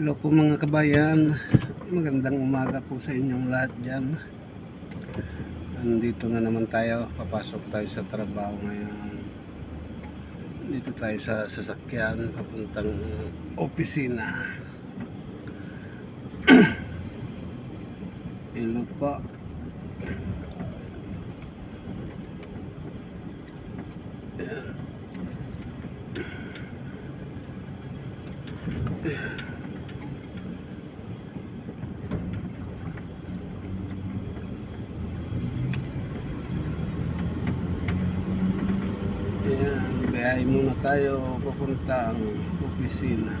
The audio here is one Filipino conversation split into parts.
Hello po mga kabayan. Magandang umaga po sa inyong lahat dyan. Andito na naman tayo. Papasok tayo sa trabaho ngayon. Dito tayo sa sasakyan. Papuntang opisina. Hello po. Ayan. Biyahe muna tayo papuntang opisina.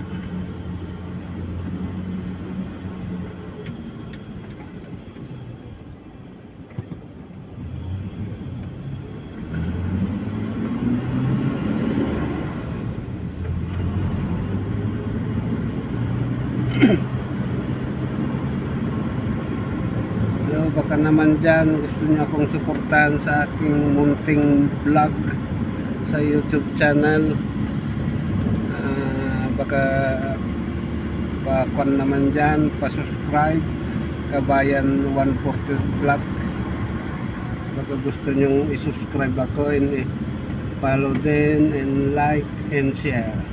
Hello, baka naman dyan gusto niyo akong suportahan sa aking munting vlog sa YouTube channel. Ah, baka pa-kwan naman dyan, pa-subscribe Kabayan 140 Vlog. Baka gusto niyo i-subscribe ako and follow din and like and share.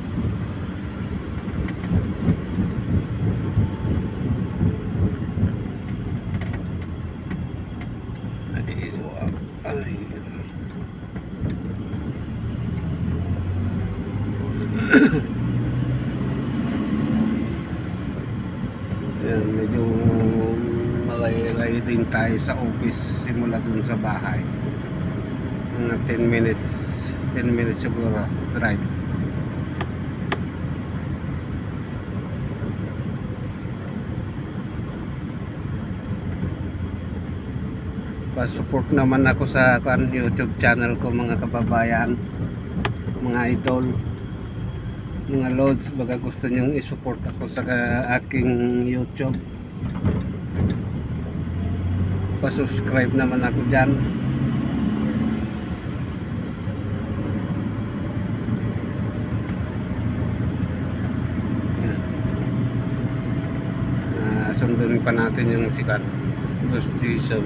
Yan, medyo malay-lay din tayo sa office simula dun sa bahay. Mga 10 minutes, 10 minutes siguro drive. Pa-support naman ako sa kan YouTube channel ko mga kababayan, mga idol mga loads baga gusto nyong i-support ako sa aking youtube. Pa-subscribe naman ako dyan. Yan. Ah, sundin pa natin yung sikat Boss Jason.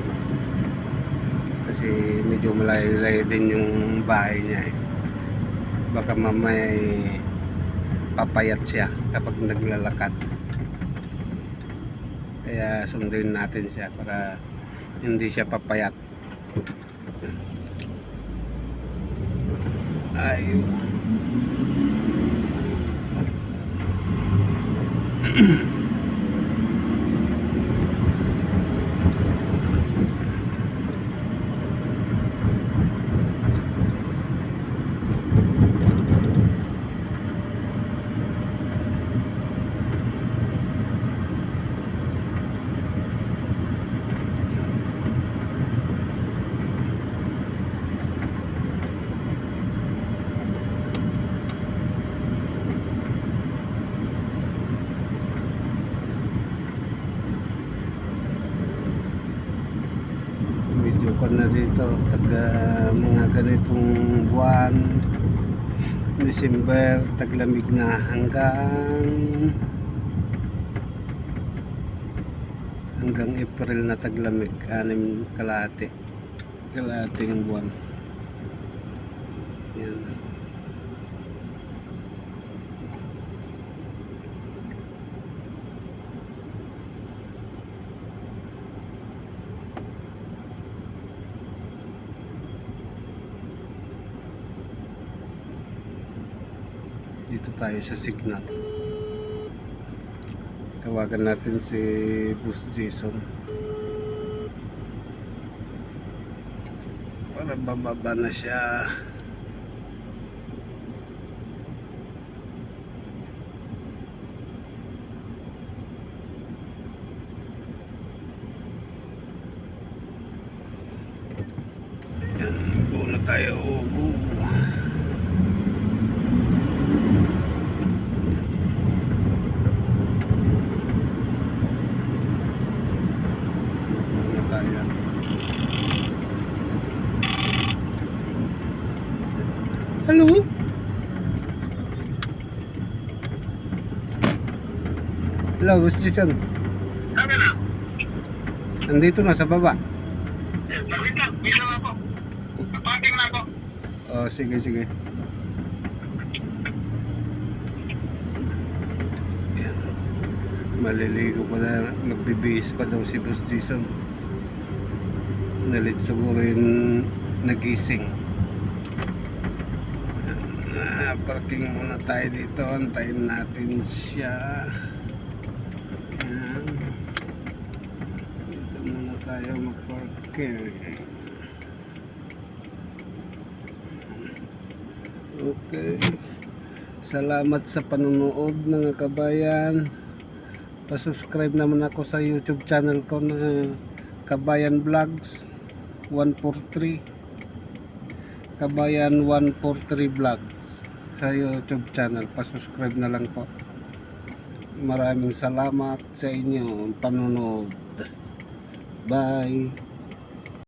Kasi medyo malayo-layo din yung bahay niya eh. Baka mamaya eh, papayat siya kapag naglalakad. Kaya sundin natin siya para hindi siya papayat. Ay medyo ko na dito taga mga ganitong buwan December taglamig na hanggang hanggang April na taglamig anim kalahati. Kalahating buwan. Yan dito tayo sa signal. Tawagan natin si Boss Jason. Para bababa na siya. Yan go go na tayo. Hello? Boss Jason. Sabi na. Andito na sa baba. Eh, Saglit lang. Bisa na ako. Papating na ako. Oh, sige, sige. Yan. Maliligo pa na. Magbibihis pa daw si Boss Jason. Nalit siguro yung nagising. Ah, parking muna tayo dito. Antayin natin siya. Yan. Dito muna tayo mag-parking. Okay. Salamat sa panonood mga kabayan. Pa-subscribe naman ako sa YouTube channel ko na Kabayan Vlogs 143. Kabayan 143 Vlogs sa YouTube channel. Pa-subscribe na lang po. Maraming salamat sa inyo panonood. Bye.